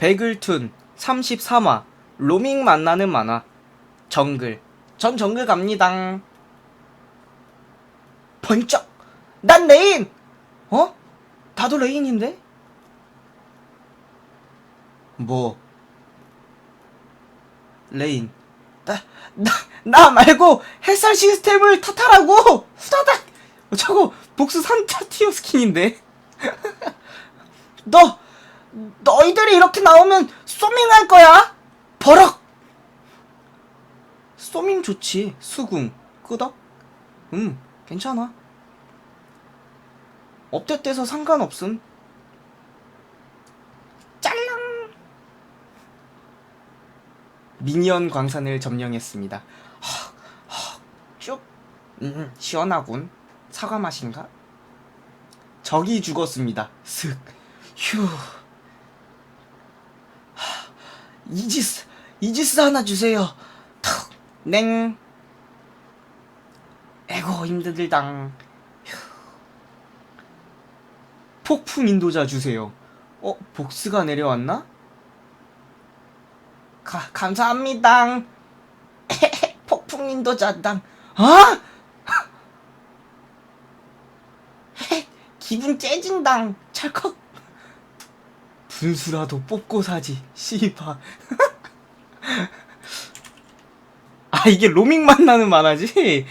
베글툰 33화 로밍 만나는 만화. 정글. 전 정글 갑니다. 번쩍! 난 레인! 어? 나도 레인인데? 뭐? 레인. 나, 나, 나 말고 햇살 시스템을 탓하라고! 후다닥! 저거 복수 3차 티어 스킨인데? 너 너희들이 이렇게 나오면 소밍할 거야? 버럭! 소밍 좋지. 수궁. 끄덕? 음 괜찮아. 업데이트해서 상관없음. 짤랑! 미니언 광산을 점령했습니다. 헉, 헉, 쭉. 음, 시원하군. 사과 맛인가? 적이 죽었습니다. 슥. 휴. 하, 이지스 이지스 하나 주세요. 턱, 냉. 에고 힘들당. 휴. 폭풍 인도자 주세요. 어 복스가 내려왔나? 가, 감사합니다. 폭풍 인도자당. 아 기분 째진당. 찰컥 분수라도 뽑고 사지 씨바. 아 이게 로밍 만나는 만화지